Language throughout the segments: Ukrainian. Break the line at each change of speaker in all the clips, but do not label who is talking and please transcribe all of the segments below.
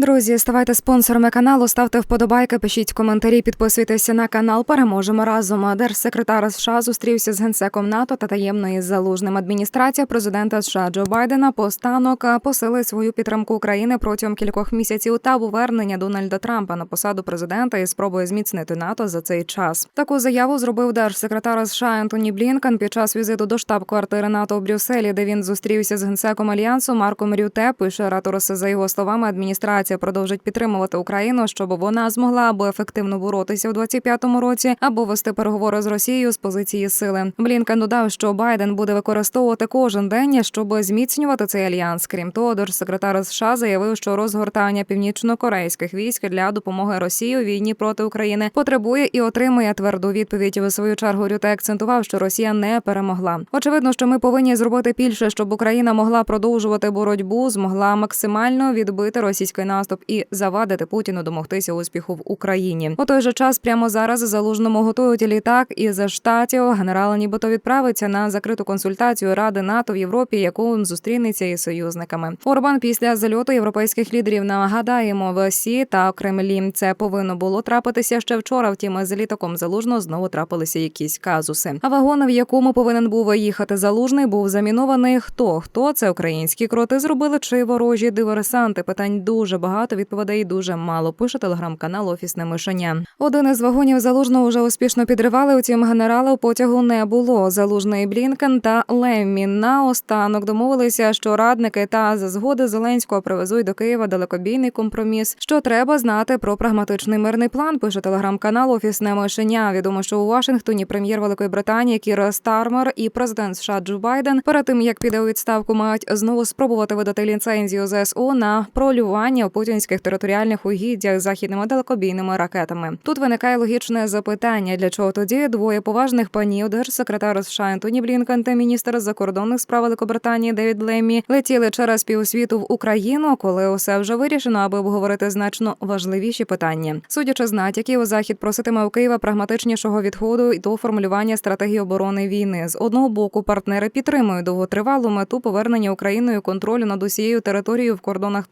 Друзі, ставайте спонсорами каналу, ставте вподобайки, пишіть коментарі, підписуйтеся на канал. Переможемо разом. Держсекретар США зустрівся з генсеком НАТО та таємної з залужним. Адміністрація президента США Джо Байдена постанок посилить свою підтримку України протягом кількох місяців та повернення Дональда Трампа на посаду президента і спробує зміцнити НАТО за цей час. Таку заяву зробив держсекретар США Ентоні Блінкен під час візиту до штаб-квартири НАТО у Брюсселі, де він зустрівся з генсеком альянсу Марком Рюте. Пише Раторос за його словами. Адміністрація продовжить підтримувати Україну, щоб вона змогла або ефективно боротися у 25-му році, або вести переговори з Росією з позиції сили. Блінкен додав, що Байден буде використовувати кожен день, щоб зміцнювати цей альянс. Крім того, держсекретар США заявив, що розгортання північно-корейських військ для допомоги Росії у війні проти України потребує і отримує тверду відповідь. У свою чергу Рюте акцентував, що Росія не перемогла. Очевидно, що ми повинні зробити більше, щоб Україна могла продовжувати боротьбу, змогла максимально відбити російський наступ і завадити Путіну домогтися успіху в Україні. У той же час прямо зараз залужному готують літак із штатів. Генерал нібито відправиться на закриту консультацію Ради НАТО в Європі, яку він зустрінеться із союзниками. Орбан після зальоту європейських лідерів нагадаємо в ОСІ та Кремлі. Це повинно було трапитися ще вчора. Втім, з літаком залужно знову трапилися якісь казуси. А вагон, в якому повинен був їхати залужний, був замінований. Хто хто це українські кроти зробили чи ворожі диверсанти? Питань дуже багато. Відповідей дуже мало. Пише телеграм-канал Офісне мишеня. Один із вагонів залужного вже успішно підривали. Утім, генерала у потягу не було. Залужний Блінкен та Леммі наостанок домовилися, що радники та за згоди Зеленського привезуть до Києва далекобійний компроміс. Що треба знати про прагматичний мирний план? Пише телеграм-канал Офісне мишеня. Відомо, що у Вашингтоні прем'єр Великої Британії Кір Стармер і президент США Джо Байден перед тим як піде у відставку, мають знову спробувати видати ліцензію ЗСУ на пролювання у путінських територіальних угіддях західними далекобійними ракетами. Тут виникає логічне запитання: для чого тоді двоє поважних панів, держсекретар США Антоні Блінкен та міністр закордонних справ Великобританії Девід Леммі летіли через півсвіту в Україну, коли усе вже вирішено, аби обговорити значно важливіші питання. Судячи з натяків, захід проситиме у Києва прагматичнішого відходу до формулювання стратегії оборони війни. З одного боку, партнери підтримують довготривалу мету повернення Україною контролю над усією територією в кордонах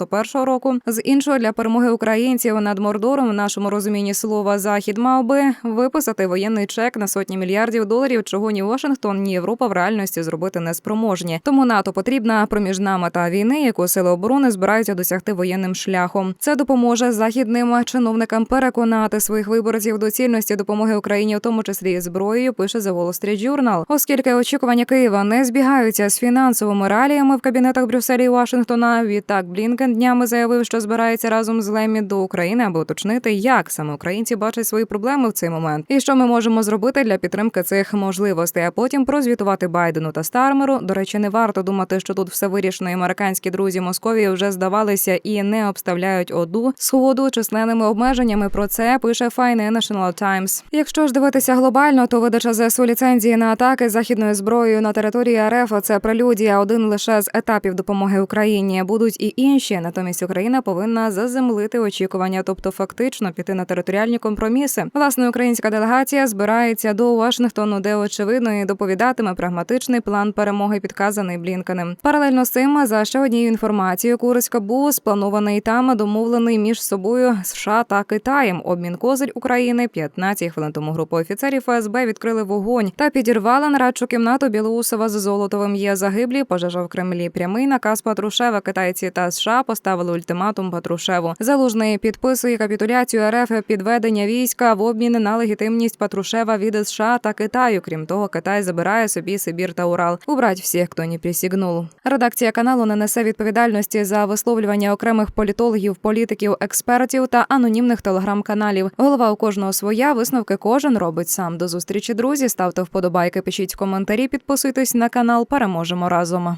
1991 року. З іншого для перемоги українців над Мордором в нашому розумінні слова захід мав би виписати воєнний чек на сотні мільярдів доларів, чого ні Вашингтон, ні Європа в реальності зробити не спроможні. Тому НАТО потрібна проміжна мета війни, яку сили оборони збираються досягти воєнним шляхом. Це допоможе західним чиновникам переконати своїх виборців до цільності допомоги Україні, в тому числі і зброєю. Пише The Wall Street Journal. оскільки очікування Києва не збігаються з фінансовими реаліями в кабінетах Брюсселі і Вашингтона. Відтак Блінкен днями заявив, що збирається разом з Лемі до України, аби уточнити, як саме українці бачать свої проблеми в цей момент, і що ми можемо зробити для підтримки цих можливостей. А потім прозвітувати Байдену та Стармеру. До речі, не варто думати, що тут все вирішено. і Американські друзі Московії вже здавалися і не обставляють оду сходу численними обмеженнями. Про це пише Financial Times. Якщо ж дивитися глобально, то видача ЗСУ ліцензії на атаки західною зброєю на території РФ – це прелюдія один лише з етапів допомоги Україні. Будуть і інші. Натомість Україна повинна заземлити очікування, тобто фактично піти на територіальні компроміси. Власне, українська делегація збирається до Вашингтону, де очевидно і доповідатиме прагматичний план перемоги, підказаний Блінкенем. Паралельно з цим за ще однією інформацією, Курська був спланований там домовлений між собою США та Китаєм. Обмін козирь України 15 хвилин тому група офіцерів ФСБ відкрили вогонь та підірвала нарадчу кімнату Білоусова з Золотовим. Є загиблі. Пожежа в Кремлі. Прямий наказ Патрушева. Китайці та Поставили ультиматум Патрушеву. Залужний підписує капітуляцію РФ підведення війська в обмін на легітимність Патрушева від США та Китаю. Крім того, Китай забирає собі Сибір та Урал. Убрать всіх, хто не присягнув. Редакція каналу не несе відповідальності за висловлювання окремих політологів, політиків, експертів та анонімних телеграм-каналів. Голова у кожного своя висновки кожен робить сам. До зустрічі, друзі. Ставте вподобайки, пишіть коментарі, підписуйтесь на канал. Переможемо разом.